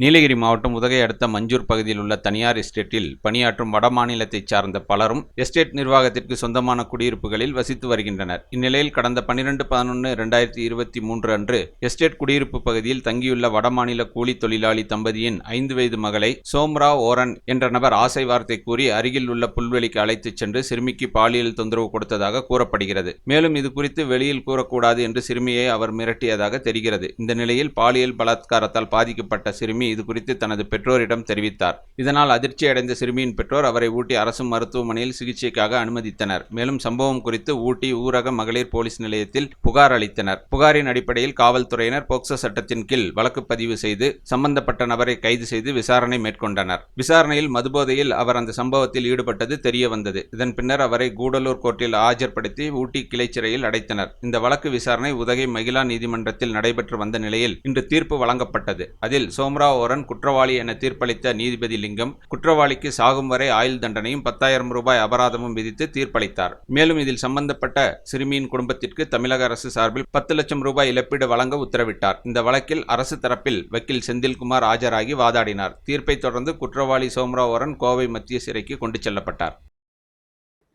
நீலகிரி மாவட்டம் உதகை அடுத்த மஞ்சூர் பகுதியில் உள்ள தனியார் எஸ்டேட்டில் பணியாற்றும் வடமாநிலத்தைச் சார்ந்த பலரும் எஸ்டேட் நிர்வாகத்திற்கு சொந்தமான குடியிருப்புகளில் வசித்து வருகின்றனர். இந்நிலையில் கடந்த பன்னிரண்டு பதினொன்று இரண்டாயிரத்தி இருபத்தி மூன்று அன்று எஸ்டேட் குடியிருப்பு பகுதியில் தங்கியுள்ள வடமாநில கூலி தொழிலாளி தம்பதியின் ஐந்து வயது மகளை சோம்ராவ் ஓரன் என்ற நபர் ஆசை வார்த்தை கூறி அருகில் உள்ள புல்வெளிக்கு அழைத்துச் சென்று சிறுமிக்கு பாலியல் தொந்தரவு கொடுத்ததாக கூறப்படுகிறது. மேலும் இது குறித்து வெளியில் கூறக்கூடாது என்று சிறுமியை அவர் மிரட்டியதாக தெரிகிறது. இந்த நிலையில் பாலியல் பலாத்காரத்தால் பாதிக்கப்பட்ட சிறுமி இது குறித்து தனது பெற்றோரிடம் தெரிவித்தார். இதனால் அதிர்ச்சியடைந்த சிறுமியின் பெற்றோர் அவரை ஊட்டி அரசு மருத்துவமனையில் சிகிச்சைக்காக அனுமதித்தனர். மேலும் சம்பவம் குறித்து ஊட்டி ஊரக மகளிர் போலீஸ் நிலையத்தில் புகார் அளித்தனர். புகாரின் அடிப்படையில் காவல்துறையினர் போக்சோ சட்டத்தின் கீழ் வழக்கு பதிவு செய்து சம்பந்தப்பட்ட நபரை கைது செய்து விசாரணை மேற்கொண்டனர். விசாரணையில் மதுபோதையில் அவர் அந்த சம்பவத்தில் ஈடுபட்டது தெரிய வந்தது இதன் பின்னர் அவரை கூடலூர் கோர்ட்டில் ஆஜர்படுத்தி ஊட்டி கிளை சிறையில் அடைத்தனர். இந்த வழக்கு விசாரணை உதகை மகிழா நீதிமன்றத்தில் நடைபெற்று வந்த நிலையில் இன்று தீர்ப்பு வழங்கப்பட்டது. அதில் சோம்ரா ஓரன் குற்றவாளி என தீர்ப்பளித்த நீதிபதி லிங்கம் குற்றவாளிக்கு சாகும் வரை ஆயுள் தண்டனையும் பத்தாயிரம் ரூபாய் அபராதமும் விதித்து தீர்ப்பளித்தார். மேலும் இதில் சம்பந்தப்பட்ட சிறுமியின் குடும்பத்திற்கு தமிழக அரசு சார்பில் பத்து லட்சம் ரூபாய் இழப்பீடு வழங்க உத்தரவிட்டார். இந்த வழக்கில் அரசு தரப்பில் வக்கீல் செந்தில்குமார் ஆஜராகி வாதாடினார். தீர்ப்பை தொடர்ந்து குற்றவாளி சோம்ரா ஓரன் கோவை மத்திய சிறைக்கு கொண்டு செல்லப்பட்டார்.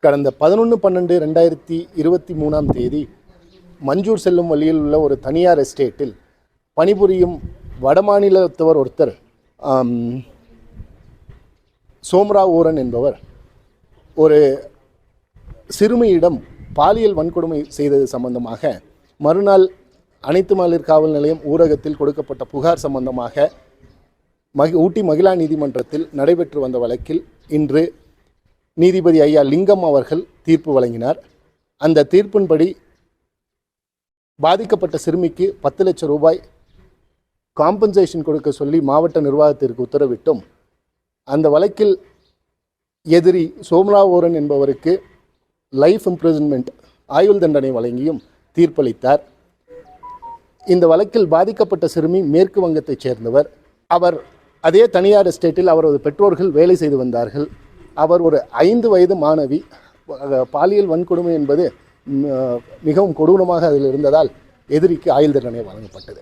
கடந்த பதினொன்று பன்னெண்டு ரெண்டாயிரத்தி இருபத்தி மூணாம் தேதி மஞ்சூர் செல்லும் வழியில் உள்ள ஒரு தனியார் எஸ்டேட்டில் பணிபுரியும் வடமாநிலத்தவர் ஒருத்தர் சோம்ரா ஓரன் என்பவர் ஒரு சிறுமியிடம் பாலியல் வன்கொடுமை செய்தது சம்பந்தமாக மறுநாள் அனைத்து மகளிர் காவல் நிலையம் ஊரகத்தில் கொடுக்கப்பட்ட புகார் சம்பந்தமாக மகி ஊட்டி மகிழா நீதிமன்றத்தில் நடைபெற்று வந்த வழக்கில் இன்று நீதிபதி ஐயா லிங்கம் அவர்கள் தீர்ப்பு வழங்கினார். அந்த தீர்ப்பின்படி பாதிக்கப்பட்ட சிறுமிக்கு பத்து லட்சம் ரூபாய் காம்பன்சேஷன் கொடுக்க சொல்லி மாவட்ட நிர்வாகத்திற்கு உத்தரவிட்டும். அந்த வழக்கில் எதிரி சோம்ராவோரன் என்பவருக்கு லைஃப் இம்ப்ரிசன்மெண்ட் ஆயுள் தண்டனை வழங்கியும் தீர்ப்பளித்தார். இந்த வழக்கில் பாதிக்கப்பட்ட சிறுமி மேற்கு வங்கத்தைச் சேர்ந்தவர். அவர் அதே தனியார் எஸ்டேட்டில் அவரது பெற்றோர்கள் வேலை செய்து வந்தார்கள். அவர் ஒரு ஐந்து வயது மாணவி. பாலியல் வன்கொடுமை என்பது மிகவும் கொடூரமாக அதில் இருந்ததால் எதிரிக்கு ஆயுள் தண்டனை வழங்கப்பட்டது.